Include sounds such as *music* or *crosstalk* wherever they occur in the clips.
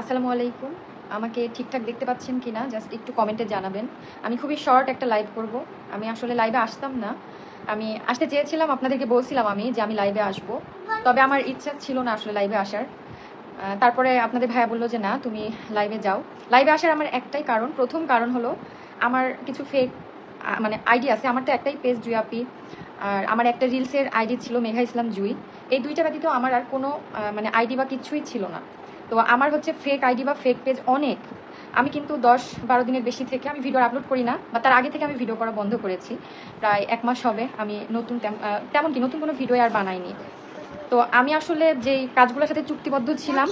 আসসালামু আলাইকুম। আমাকে ঠিকঠাক দেখতে পাচ্ছেন কি না জাস্ট একটু কমেন্টে জানাবেন। আমি খুবই শর্ট একটা লাইভ করব। আমি আসলে লাইভে আসতাম না। আমি আসতে চেয়েছিলাম, আপনাদেরকে বলছিলাম আমি যে আমি লাইভে আসব। তবে আমার ইচ্ছা ছিল না আসলে লাইভে আসার। তারপরে আপনাদের ভাইয়া বলল যে, না, তুমি লাইভে যাও। লাইভে আসার আমার একটাই কারণ, প্রথম কারণ হলো আমার কিছু ফেক মানে আইডি আছে। আমার তো একটাই পেজ জুয়াপি আর আমার একটা রিলসের আইডি ছিল মেঘা ইসলাম জুই। এই দুইটা ব্যতীত আমার আর কোনো মানে আইডি বা কিছুই ছিল না। তো আমার হচ্ছে ফেক আইডি বা ফেক পেজ অনেক। আমি কিন্তু দশ বারো দিনের বেশি থেকে আমি ভিডিও আপলোড করি না বা তার আগে থেকে আমি ভিডিও করা বন্ধ করেছি। প্রায় এক মাস হবে আমি নতুন তেমন কি নতুন কোনো ভিডিও আর বানাইনি। তো আমি আসলে যেই কাজগুলোর সাথে চুক্তিবদ্ধ ছিলাম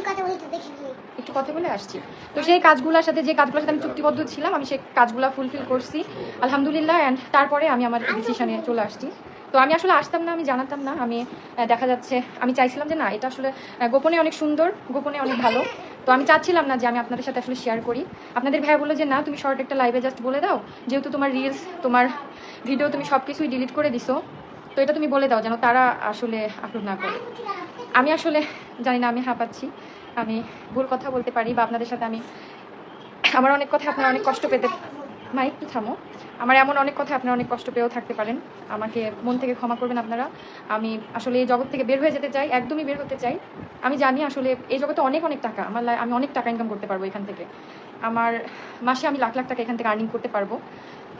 একটু কথা বলে আসছি। তো সেই কাজগুলোর সাথে যে কাজগুলোর সাথে আমি চুক্তিবদ্ধ ছিলাম আমি সেই কাজগুলো ফুলফিল করছি। আলহামদুলিল্লাহ অ্যান্ড তারপরে আমি আমার ডিসিশনে চলে আসছি। তো আমি আসলে আসতাম না, আমি জানাতাম না, আমি দেখা যাচ্ছে, আমি চাইছিলাম যে না, এটা আসলে গোপনে অনেক সুন্দর, গোপনে অনেক ভালো। তো আমি চাচ্ছিলাম না যে আমি আপনাদের সাথে আসলে শেয়ার করি। আপনাদের ভাইয়া বলল যে, না, তুমি শর্ট একটা লাইভে জাস্ট বলে দাও। যেহেতু তোমার রিলস তোমার ভিডিও তুমি সব কিছুই ডিলিট করে দিছো, তো এটা তুমি বলে দাও যেন তারা আসলে আপলোড না করে। আমি আসলে জানি না, আমি হাঁপাচ্ছি, আমি ভুল কথা বলতে পারি বা আপনাদের সাথে আমি, আমার অনেক কথা, আপনারা অনেক কষ্ট পেতে মা একটু থামো। আমার এমন অনেক কথা, আপনারা অনেক কষ্ট পেয়েও থাকতে পারেন। আমাকে মন থেকে ক্ষমা করবেন আপনারা। আমি আসলে এই জগৎ থেকে বের হয়ে যেতে চাই, একদমই বের হতে চাই। আমি জানি আসলে এই জগতে অনেক অনেক টাকা। আমার আমি অনেক টাকা ইনকাম করতে পারব এখান থেকে। আমার মাসে আমি লাখ লাখ টাকা এখান থেকে আর্নিং করতে পারব।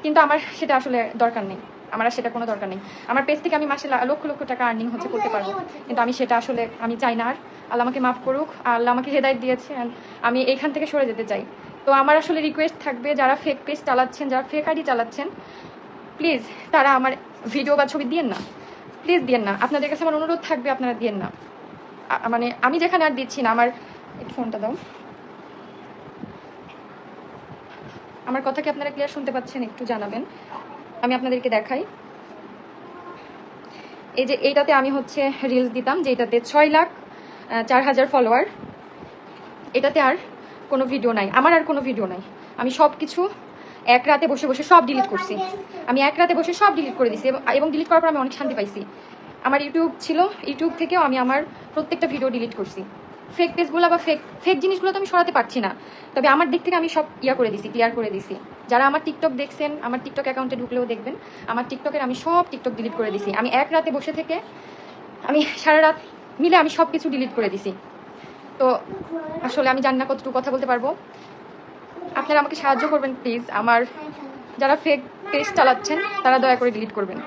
কিন্তু আমার সেটা আসলে দরকার নেই। আমার সেটা কোনো দরকার নেই। আমার পেজ থেকে আমি মাসে লক্ষ লক্ষ টাকা আর্নিং হচ্ছে করতে পারব। কিন্তু আমি সেটা আসলে আমি চাই না আর। আল্লাহ আমাকে মাফ করুক। আল্লাহ আমাকে হেদায়ত দিয়েছে and আমি এখান থেকে সরে যেতে চাই। তো আমার আসলে রিকোয়েস্ট থাকবে, যারা ফেক পেজ চালাচ্ছেন, যারা ফেক আইডি চালাচ্ছেন প্লিজ তারা আমার ভিডিও বা ছবি দিয়েন না। প্লিজ দিয়েন না। আপনাদের কাছে আমার অনুরোধ থাকবে, আপনারা দিয়েন না। মানে আমি যেখানে আর দিচ্ছি না, আমার ফোনটা দাও। আমার কথা কি আপনারা ক্লিয়ার শুনতে পাচ্ছেন? একটু জানাবেন। আমি আপনাদেরকে দেখাই। এই যে এইটাতে আমি হচ্ছে রিলস দিতাম যেটাতে ছয় লাখ চার হাজার ফলোয়ার এটাতে আর কোনো ভিডিও নাই, আমার আর কোনো ভিডিও নাই। আমি সব কিছু এক রাতে বসে বসে সব ডিলিট করছি। আমি এক রাতে বসে সব ডিলিট করে দিছি এবং- ডিলিট করার পর আমি অনেক শান্তি পাইছি। আমার ইউটিউব ছিল, ইউটিউব থেকেও আমি আমার প্রত্যেকটা ভিডিও ডিলিট করছি। ফেক পেজগুলো বা ফেক ফেক জিনিসগুলো তো আমি সরাতে পারছি না। তবে আমার দিক থেকে আমি সব ইয়া করে দিছি ক্লিয়ার করে দিছি। যারা আমার টিকটক দেখছেন, আমার টিকটক অ্যাকাউন্টে ঢুকলেও দেখবেন, আমার টিকটকের আমি সব টিকটক ডিলিট করে দিছি। আমি এক রাতে বসে থেকে আমি সারা রাত মিলে আমি সব কিছু ডিলিট করে দিছি। তো আসলে আমি জানি না কতটুকু কথা বলতে পারব। আপনারা আমাকে সাহায্য করবেন প্লিজ আমার যারা ফেক পেজ চালাচ্ছেন, তারা দয়া করে ডিলিট করবেন।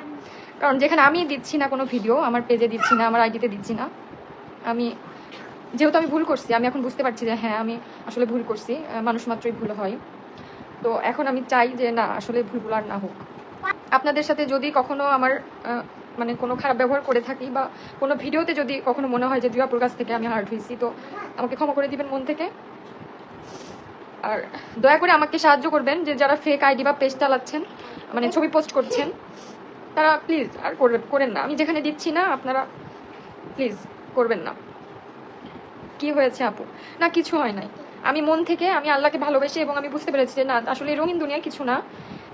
কারণ যেখানে আমি দিচ্ছি না কোনো ভিডিও আমার পেজে দিচ্ছি না, আমার আইডিতে দিচ্ছি না। আমি যেহেতু আমি ভুল করছি, আমি এখন বুঝতে পারছি যে হ্যাঁ আমি আসলে ভুল করছি। মানুষ মাত্রই ভুল হয়। তো এখন আমি চাই যে না, আসলে ভুলগুলো আর না হোক। আপনাদের সাথে যদি কখনো আমার মানে কোনো খারাপ ব্যবহার করে থাকি বা কোনো ভিডিওতে যদি কখনো মনে হয় যে জুয়াপুর কাছ থেকে আমি হার্ট হয়েছি, তো আমাকে ক্ষমা করে দিবেন মন থেকে। আর দয়া করে আমাকে সাহায্য করবেন যে যারা ফেক আইডি বা পেজ চালাচ্ছেন মানে ছবি পোস্ট করছেন, তারা প্লিজ আর করেন না। আমি যেখানে দিচ্ছি না, আপনারা প্লিজ করবেন না। কি হয়েছে আপু? না, কিছু হয় নাই। আমি মন থেকে, আমি আল্লাহকে ভালোবেসে এবং আমি বুঝতে পেরেছি যে না, আসলে রঙিন দুনিয়া কিছু না।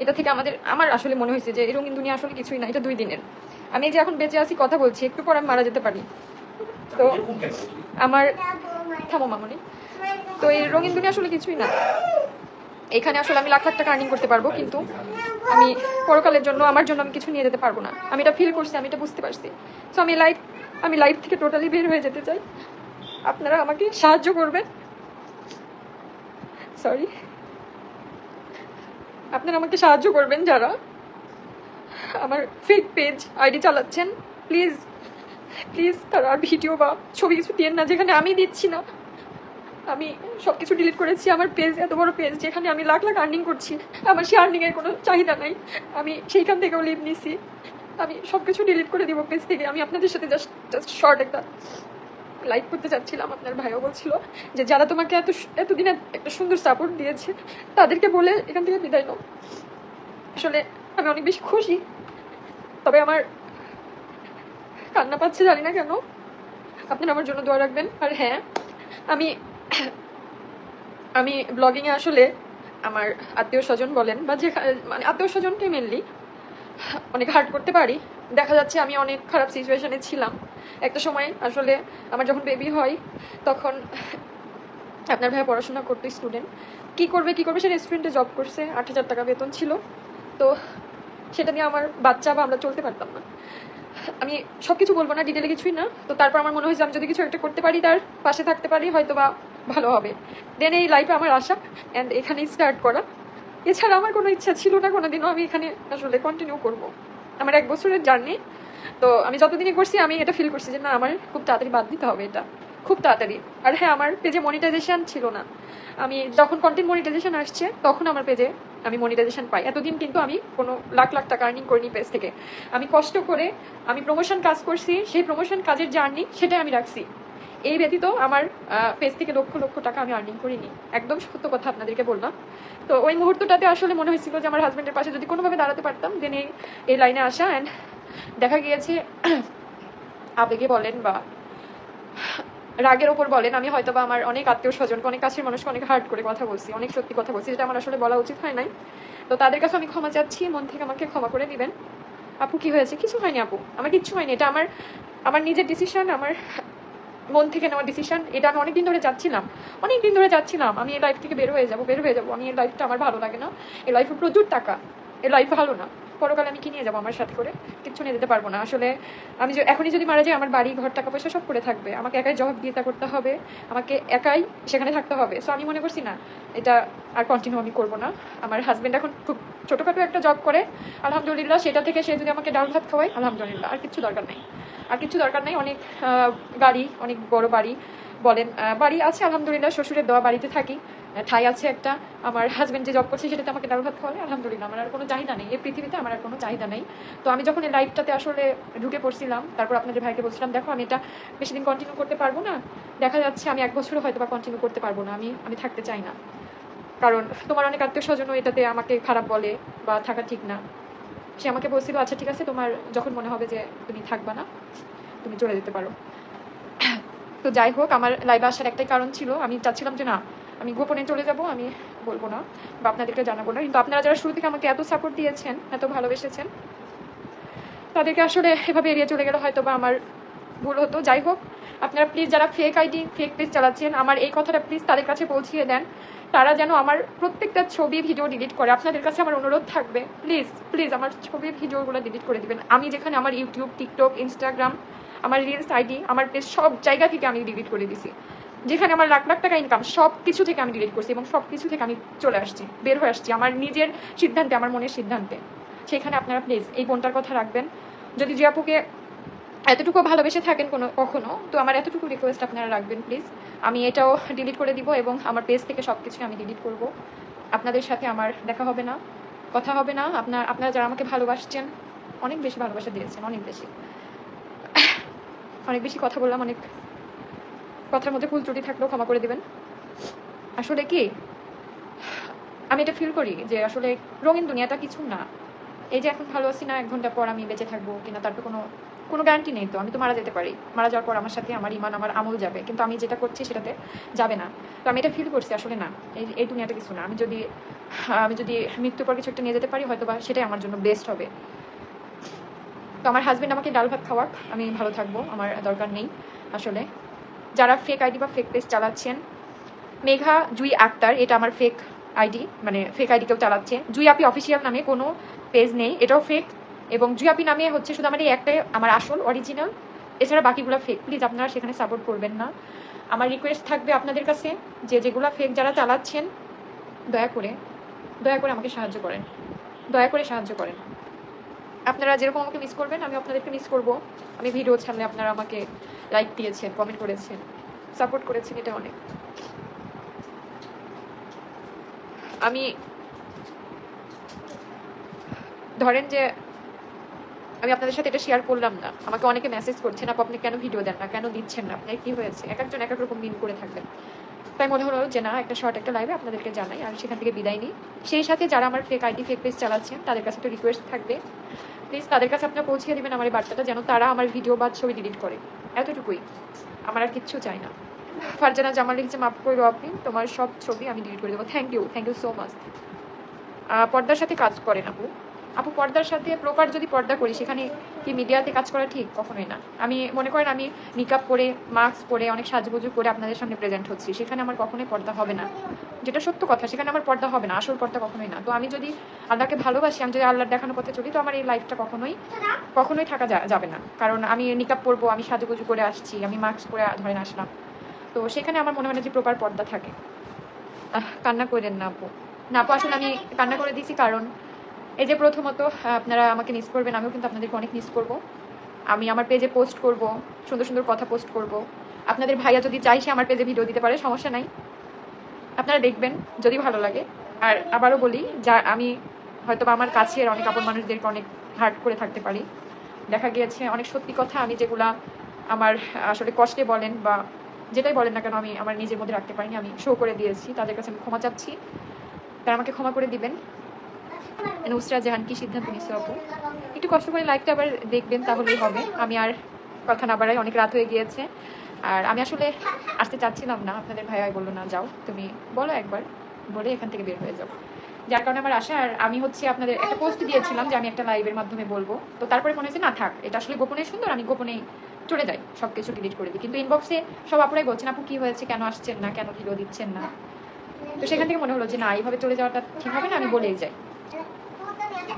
এটা থেকে আমাদের আমার আসলে মনে হয়েছে যে এই রঙিন দুনিয়া আসলে কিছুই না এটা দুই দিনের। আমি এই যে এখন বেঁচে আছি কথা বলছি একটু পর আমি মারা যেতে পারি। তো আমার থামো মামনি। তো এই রঙিন দুনিয়া আসলে কিছুই না। এখানে আসলে আমি লাখ লাখ টাকা আর্নিং করতে পারব কিন্তু আমি পরকালের জন্য আমার জন্য আমি কিছু নিয়ে যেতে পারব না। আমি এটা ফিল করছি আমি এটা বুঝতে পারছি। সো আমি লাইফ আমি লাইফ থেকে টোটালি বের হয়ে যেতে চাই। আপনারা আমাকে সাহায্য করবেন। সরি আপনারা আমাকে সাহায্য করবেন যারা। আমার ফেক পেজ আইডি চালাচ্ছেন। প্লিজ প্লিজ তারা আর ভিডিও বা ছবি কিছু দিয়েন না, যেখানে আমি দিচ্ছি না। আমি সব কিছু ডিলিট করেছি। আমার পেজ এত বড় পেজ যেখানে আমি লাখ লাখ আর্নিং করছি। আমার সেই আর্নিংয়ের কোনো চাহিদা নাই। আমি সেইখান থেকেও লিভ নিছি। আমি সব কিছু ডিলিট করে দিব পেজ থেকে। আমি আপনাদের সাথে জাস্ট জাস্ট শর্ট একটা লাইক করতে চাচ্ছিলাম, আপনার ভাইও বলছিল যে যারা তোমাকে এত এতদিন একটা সুন্দর সাপোর্ট দিয়েছে, তাদেরকে বলে এখান থেকে বিদায় নাও। আসলে আমি অনেক বেশি খুশি, তবে আমার কান্না পাচ্ছে জানি না কেন। আপনারা আমার জন্য দোয়া রাখবেন। আর হ্যাঁ আমি আমি ব্লগিংয়ে আসলে আমার আত্মীয় স্বজন বলেন বা যে মানে আত্মীয় স্বজনকে মেনলি অনেক হার্ট করতে পারি। দেখা যাচ্ছে আমি অনেক খারাপ সিচুয়েশনে ছিলাম। একটা সময় আসলে আমার যখন বেবি হয়, তখন আপনার ভাইয়া পড়াশোনা করতো স্টুডেন্ট কি করবে কি করবে, সে রেস্টুরেন্টে জব করছে, আট হাজার টাকা বেতন ছিল। তো সেটা নিয়ে আমার বাচ্চা বা আমরা চলতে পারতাম না। আমি সব কিছু বলব না ডিটেলে কিছুই না। তো তারপর আমার মনে হয়েছে আমি যদি কিছু একটা করতে পারি, তার পাশে থাকতে পারি হয়তো বা ভালো হবে। দেন এই লাইফে আমার আশা অ্যান্ড এখানেই স্টার্ট করা। এছাড়া আমার কোনো ইচ্ছা ছিল না, কোনোদিনও আমি এখানে আসলে কন্টিনিউ করব। আমার এক বছরের জার্নি তো আমি যতদিনই করছি, আমি এটা ফিল করছি যে না, আমার খুব তাড়াতাড়ি বাদ দিতে হবে এটা। খুব তাড়াতাড়ি। আর হ্যাঁ আমার পেজে মনিটাইজেশন ছিল না। আমি যখন কন্টেন্ট মনিটাইজেশন আসছে, তখন আমার পেজে আমি মনিটাইজেশন পাই। এতদিন কিন্তু আমি কোনো লাখ লাখ টাকা আর্নিং করিনি পেজ থেকে। আমি কষ্ট করে আমি প্রমোশন কাজ করছি, সেই প্রমোশন কাজের জার্নি সেটাই আমি রাখছি। এই ব্যতীত আমার পেজ থেকে লক্ষ লক্ষ টাকা আমি আর্নিং করিনি। একদম সত্য কথা আপনাদেরকে বললাম। তো ওই মুহূর্তটাতে আসলে মনে হয়েছিল যে, আমার হাজব্যান্ডের পাশে যদি কোনোভাবে দাঁড়াতে পারতাম দেন এই লাইনে আসা অ্যান্ড দেখা গিয়েছে, আবেগে বলেন বা রাগের ওপর বলেন, আমি হয়তো বা আমার অনেক আত্মীয় স্বজনকে অনেক কাছের মানুষকে, অনেক হার্ট করে কথা বলছি, অনেক সত্যি কথা বলছি, যেটা আমার আসলে বলা উচিত হয় নাই। তো তাদের কাছে আমি ক্ষমা চাচ্ছি, মন থেকে আমাকে ক্ষমা করে দিবেন। আপু, কি হয়েছে? কিছু হয়নি আপু, আমার কিচ্ছু হয়নি, এটা আমার আমার নিজের ডিসিশন আমার মন থেকে নেওয়া ডিসিশন এটা আমি অনেকদিন ধরে যাচ্ছিলাম অনেক দিন ধরে যাচ্ছিলাম আমি এই লাইফ থেকে বের হয়ে যাব, বের হয়ে যাব, আমি এই লাইফটা আমার ভালো লাগে না, এই লাইফে প্রচুর টাকা, এই লাইফ ভালো না। পরকালে আমি কি নিয়ে যাব আমার সাথে করে? কিচ্ছু নিয়ে যেতে পারব না। আসলে আমি এখনই যদি মারা যাই, আমার বাড়ি, ঘর, টাকা পয়সা সব করে থাকবে। আমাকে একাই জবাব দিয়ে করতে হবে। আমাকে একাই সেখানে থাকতে হবে। সো আমি মনে করছি না, এটা আর কন্টিনিউ আমি করব না। আমার হাজব্যান্ড এখন খুব ছোটোখাটো একটা জব করে। আলহামদুলিল্লাহ, সেটা থেকে সে যদি আমাকে ডাল ভাত খাওয়ায়, আলহামদুলিল্লাহ, আর কিছু দরকার নেই। আর কিছু দরকার নেই, অনেক গাড়ি অনেক বড় বাড়ি বলেন। বাড়ি আছে, আলহামদুলিল্লাহ, শ্বশুরের দেওয়া বাড়িতে থাকি। ঠাই আছে একটা। আমার হাজব্যান্ড যে জব করছে সেটাতে আমাকে ডাল ভাত খাওয়ালে, আলহামদুলিল্লাহ। আমার আর কোনো চাহিদা নেই। এই পৃথিবীতে আমার আর কোনো চাহিদা নেই। তো আমি যখন এই লাইফটাতে আসলে ঢুকে পড়ছিলাম, তারপর আপনাদের ভাইকে বলছিলাম, দেখো, আমি এটা বেশি দিন কন্টিনিউ করতে পারব না। দেখা যাচ্ছে আমি এক বছরও হয়তো বা কন্টিনিউ করতে পারব না। আমি আমি থাকতে চাই না। কারণ তোমার অনেক আত্মীয় স্বজনও এটাতে আমাকে খারাপ বলে বা থাকা ঠিক না। সে আমাকে বলছিল আচ্ছা ঠিক আছে, তোমার যখন মনে হবে যে তুমি থাকবা না, তুমি চলে যেতে পারো। তো যাই হোক, আমার লাইভে আসার একটাই কারণ ছিল, আমি চাচ্ছিলাম যে না আমি গোপনে চলে যাব, আমি বলব না বা আপনাদেরকে জানাব না। কিন্তু আপনারা যারা শুরু থেকে আমাকে এত সাপোর্ট দিয়েছেন, এত ভালোবেসেছেন, তাদেরকে আসলে এভাবে এড়িয়ে চলে গেলে হয়তো বা আমার ভুল হতো। যাই হোক, আপনারা প্লিজ যারা ফেক আইডি ফেক পেজ চালাচ্ছেন, আমার এই কথাটা প্লিজ তাদের কাছে পৌঁছিয়ে দেন। তারা যেন আমার প্রত্যেকটা ছবি ভিডিও ডিলিট করে। আপনাদের কাছে আমার অনুরোধ থাকবে প্লিজ প্লিজ আমার ছবি ভিডিওগুলো ডিলিট করে দিবেন। আমি যেখানে আমার ইউটিউব টিকটক ইনস্টাগ্রাম আমার রিলস আইডি আমার পেজ সব জায়গা থেকে আমি ডিলিট করে দিছি। যেখানে আমার লাখ লাখ টাকা ইনকাম সব কিছু থেকে আমি ডিলিট করছি এবং সব কিছু থেকে আমি চলে আসছি, বের হয়ে আসছি আমার নিজের সিদ্ধান্তে, আমার মনের সিদ্ধান্তে। সেখানে আপনারা প্লিজ এই বোনটার কথা রাখবেন। যদি জিয়াপুকে এতটুকু ভালোবেসে থাকেন কোনো, কখনো, তো আমার এতটুকু রিকোয়েস্ট আপনারা রাখবেন প্লিজ আমি এটাও ডিলিট করে দিব এবং আমার পেজ থেকে সব কিছু আমি ডিলিট করব। আপনাদের সাথে আমার দেখা হবে না, কথা হবে না। আপনার, আপনারা যারা আমাকে ভালোবাসছেন, অনেক বেশি ভালোবাসা দিয়েছেন, অনেক বেশি। অনেক বেশি কথা বললাম, অনেক কথার মধ্যে ভুল ত্রুটি থাকলেও ক্ষমা করে দিবেন। আসলে কি? আমি এটা ফিল করি যে আসলে রঙিন দুনিয়াটা কিছু না। এই যে এখন ভালো আছি না, এক ঘণ্টা পর আমি বেঁচে থাকব কিনা তার তো কোনো কোনো গ্যারান্টি নেই তো। আমি তো মারা যেতে পারি। মারা যাওয়ার পর আমার সাথে আমার ইমান, আমার আমল যাবে। কিন্তু আমি যেটা করছি সেটাতে যাবে না। তো আমি এটা ফিল করছি আসলে না। এই এই দুনিয়াটা কিছু না। আমি যদি আমি যদি মৃত্যুর পর কিছু একটা নিয়ে যেতে পারি, হয়তো বা সেটাই আমার জন্য বেস্ট হবে। তো আমার হাজব্যান্ড আমাকে ডাল ভাত খাওয়াক। আমি ভালো থাকব। আমার দরকার নেই আসলে। যারা ফেক আইডি বা ফেক পেজ চালাচ্ছেন, মেঘা জুই আক্তার, এটা আমার ফেক আইডি মানে ফেক আইডি কেউ চালাচ্ছে। জুই আপি অফিসিয়াল নামে কোনো পেজ নেই, এটাও ফেক এবং জুই আপি নামে হচ্ছে শুধু আমার এই একটাই, আমার আসল অরিজিনাল এছাড়া বাকিগুলো ফেক প্লিজ আপনারা সেখানে সাপোর্ট করবেন না। আমার রিকোয়েস্ট থাকবে আপনাদের কাছে যে যেগুলো ফেক যারা চালাচ্ছেন, দয়া করে দয়া করে আমাকে সাহায্য করেন। দয়া করে সাহায্য করেন। আপনারা যেরকম আমাকে মিস করবেন, আমি আপনাদেরকে মিস করব। আমি ভিডিও ছাড়লে আপনারা আমাকে লাইক দিয়েছেন কমেন্ট করেছেন সাপোর্ট করেছেন, এটা অনেক। আমি ধরেন যে আমি আপনাদের সাথে এটা শেয়ার করলাম না। আমাকে অনেকে মেসেজ করছেন, আপু, আপনি কেন ভিডিও দেন না? কেন দিচ্ছেন না? আপনার কি হয়েছে? এক একজন এক এক রকম মিন করে থাকবেন। তাই মনে হলো যে না, একটা শর্ট একটা লাইভে আপনাদেরকে জানাই, আর সেখান থেকে বিদায় নিই। সেই সাথে যারা আমার ফেক আইডি ফেক পেজ চালাচ্ছেন, তাদের কাছে তো রিকোয়েস্ট থাকবে। প্লিজ তাদের কাছে আপনারা পৌঁছিয়ে দেবেন আমার বার্তাটা, যেন তারা আমার ভিডিও বা ছবি ডিলিট করে। এতটুকুই। আমার আর কিচ্ছু চাই না। ফারজানা জামাল লিখছে মাফ করো আপনি, তোমার সব ছবি আমি ডিলিট করে দেবো। Thank you thank you so much পর্দার সাথে কাজ করেন আপু। আপু, পর্দার সাথে প্রপার যদি পর্দা করি, সেখানে কি মিডিয়াতে কাজ করা ঠিক? কখনোই না। আমি মনে করেন, আমি মেকআপ করে মাস্ক পরে, অনেক সাজুগুজু করে আপনাদের সামনে প্রেজেন্ট হচ্ছি। সেখানে আমার কখনোই পর্দা হবে না। যেটা সত্য কথা, সেখানে আমার পর্দা হবে না, আসল পর্দা কখনোই না। তো আমি যদি আল্লাহকে ভালোবাসি, আমি যদি আল্লাহর দেখানো পথে চলি, তো আমার এই লাইফটা কখনোই কখনোই থাকা যাবে না। কারণ আমি নিকাপ পরবো, আমি সাজুগুজু করে আসছি, আমি মাস্ক পরে ধরেন আসলাম। তো সেখানে আমার মনে হয় না যে প্রপার পর্দা থাকে। কান্না করেন না আপু। না আপু, আসলে আমি কান্না করে দিয়েছি কারণ এই যে প্রথমত আপনারা আমাকে মিস করবেন, আমিও কিন্তু আপনাদেরকে অনেক মিস করব। আমি আমার পেজে পোস্ট করব, সুন্দর সুন্দর কথা পোস্ট করব। আপনাদের ভাইয়া যদি চাই সে আমার পেজে ভিডিও দিতে পারে, সমস্যা নাই। আপনারা দেখবেন, যদি ভালো লাগে। আর আবারও বলি, যা আমি হয়তো আমার কাছের অনেক আপন মানুষদেরকে অনেক হার্ট করে থাকতে পারি। দেখা গিয়েছে, অনেক সত্যি কথা আমি যেগুলা আমার, আসলে কষ্টে বলেন বা যেটাই বলেন না কেন, আমি আমার নিজের মধ্যে রাখতে পারিনি। আমি শো করে দিয়েছি, তাদের কাছে আমি ক্ষমা চাচ্ছি। তারা আমাকে ক্ষমা করে দিবেন। নুসরা জাহান কি সিদ্ধান্ত নিচ্ছে আপু একটু কষ্ট করে লাইভটা আবার দেখবেন, তাহলেই হবে। আমি আর কথা না বাড়াই, অনেক রাত হয়ে গিয়েছে। আর আমি আসলে আসতে চাচ্ছিলাম না। আপনাদের ভাই বলল, না, যাও। তুমি বলো একবার, বলে এখান থেকে বের হয়ে যাও। যার কারণে আমার আশা, আর আমি হচ্ছে আপনাদের একটা পোস্ট দিয়েছিলাম যে আমি একটা লাইভের মাধ্যমে বলব। তো তারপরে মনে হচ্ছে না, থাক, এটা আসলে গোপনে সুন্দর, আমি গোপনেই চলে যাই সব কিছু ডিলিট করে দিই। কিন্তু ইনবক্সে সব আপনারাই বলছেন, আপু, কি হয়েছে? কেন আসছেন না? কেন ভিডিও দিচ্ছেন না? তো সেখান থেকে মনে হলো যে, না, এইভাবে চলে যাওয়াটা ঠিক হবে না, আমি বলেই যাই।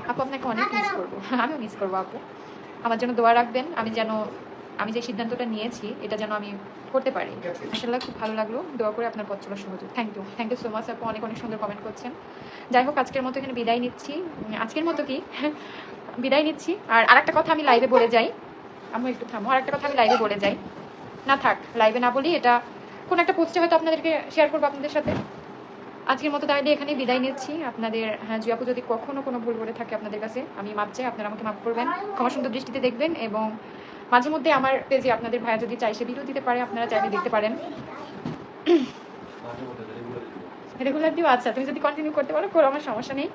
আপু, আপনাকে অনেক মিস করব। *laughs* আমিও মিস করব, আপু। আমার জন্য দোয়া রাখবেন, আমি যেন, আমি যে সিদ্ধান্তটা নিয়েছি, এটা যেন আমি করতে পারি। আসলে খুব ভালো লাগল। দোয়া করে আপনার পথ চলার সহযোগ thank you thank you so much আপু। অনেক অনেক সুন্দর কমেন্ট করছেন। যাই হোক, আজকের মতো এখানে বিদায় নিচ্ছি। আজকের মতো কি? *laughs* বিদায় নিচ্ছি। আর আরেকটা কথা আমি লাইভে বলে যাই। আমি একটু থামো। আরেকটা কথা আমি লাইভে বলে যাই। না থাক লাইভে না বলি, এটা কোন একটা পোস্টে হয়তো আপনাদেরকে শেয়ার করব আপনাদের সাথে। আজকের মতো তাহলে এখানে বিদায় নিচ্ছি। আপনাদের হ্যাঁ জুয়াপু যদি কখনো কোনো ভুল করে থাকে আপনাদের কাছে আমি মাপ চাই আপনারা আমাকে মাফ করবেন। ক্ষমা সুন্দর দৃষ্টিতে দেখবেন এবং মাঝে মধ্যে আমার পেজে আপনাদের ভাইয়া যদি চাই সে ভিডিও দিতে পারে আপনারা চাইলে দেখতে পারেন। রেগুলার দিও আচ্ছা তুমি যদি কন্টিনিউ করতে পারো করো আমার সমস্যা নেই।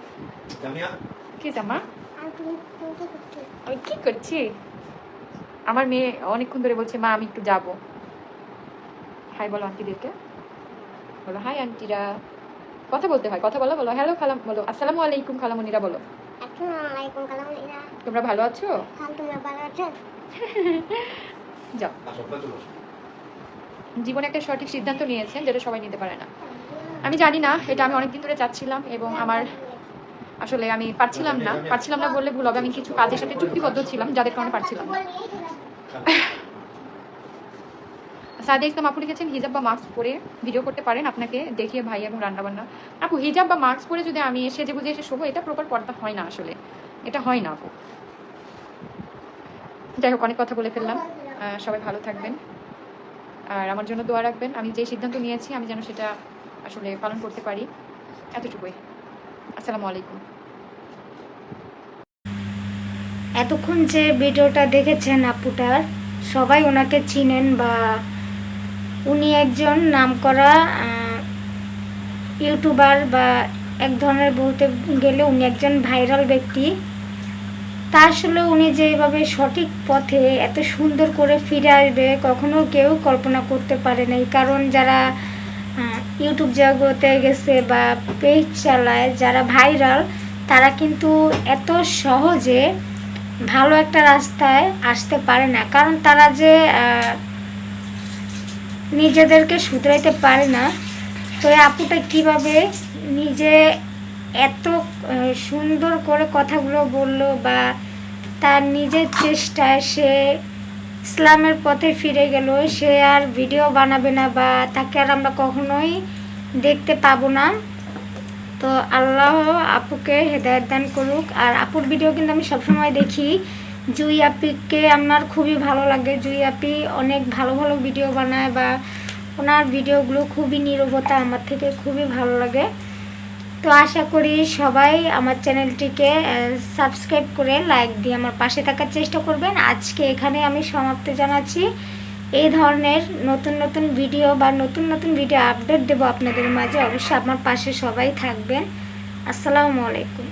কি জামা? আমি কি করছি? আমার মেয়ে অনেকক্ষণ ধরে বলছে মা আমি একটু যাব। হাই বলো আন্টিদেরকে। বলো হাই আন্টিরা। কথা বলতে হয় কথা বলো বলো। হ্যালো খালাম বলো। আসসালামু আলাইকুম খালামুনিরা বলো। তোমরা ভালো আছো? *laughs* যাও। জীবনে একটা সঠিক সিদ্ধান্ত নিয়েছেন যেটা সবাই নিতে পারে না। আমি জানি না এটা আমি অনেকদিন ধরে চাচ্ছিলাম এবং আমার আসলে আমি পারছিলাম না। পারছিলাম না বললে ভুল হবে। আমি কিছু কাজের সাথে চুক্তিবদ্ধ ছিলাম যাদের কারণে পারছিলাম না। *laughs* সাদে ইসলাম আপু লিখেছেন হিজাব বা মাস্ক পরে ভিডিও করতে পারেন আপনাকে দেখিয়ে ভাই এবং রান্নাবান্না। আপু, হিজাব বা মাস্ক পরে যদি আমি সেজে বুঝে এসে শোবো, এটা প্রপার পর্দা হয় না আসলে। এটা হয় না আপু। যাই হোক, অনেক কথা বলে ফেললাম। সবাই ভালো থাকবেন। আর আমার জন্য দোয়া রাখবেন। আমি যে সিদ্ধান্ত নিয়েছি, আমি যেন সেটা আসলে পালন করতে পারি। এতটুকুই। আসসালামু আলাইকুম। এতক্ষণ যে ভিডিওটা দেখেছেন আপুটার, সবাই ওনাকে চিনেন বা উনি একজন নামকরা ইউটিউবার বা এক ধরনের বলতে গেলে উনি একজন ভাইরাল ব্যক্তি। তা আসলে উনি যেভাবে সঠিক পথে এত সুন্দর করে ফিরে আসবে, কখনো কেউ কল্পনা করতে পারে নাই। কারণ যারা ইউটিউব জগতে গেছে বা পেজ চালায়, যারা ভাইরাল, তারা কিন্তু এত সহজে ভালো একটা রাস্তায় আসতে পারে না। কারণ তারা যে নিজেদেরকে শুধরাইতে পারে না, তো আপুটা কীভাবে নিজে এত সুন্দর করে কথাগুলো বলল বা তার নিজের চেষ্টায় সে ইসলামের পথে ফিরে গেল, সে আর ভিডিও বানাবে না বা তাকে আর আমরা কখনোই দেখতে পাবো না। তো আল্লাহ আপুকে হেদায়ত দান করুক। আর আপুর ভিডিও কিন্তু আমি সবসময় দেখি। জুই আপিকে আমার খুবই ভালো লাগে। জুই আপি অনেক ভালো ভালো ভিডিও বানায় বা ওনার ভিডিওগুলো খুবই নীরবতা আমার থেকে খুবই ভালো লাগে। তো আশা করি সবাই আমার চ্যানেলটিকে সাবস্ক্রাইব করে লাইক দিয়ে আমার পাশে থাকার চেষ্টা করবেন। আজকে এখানে আমি সমাপ্ত জানাচ্ছি। এই ধরনের নতুন নতুন ভিডিও বা নতুন নতুন ভিডিও আপডেট দেবো আপনাদের মাঝে। অবশ্যই আমার পাশে সবাই থাকবেন। আসসালামু আলাইকুম।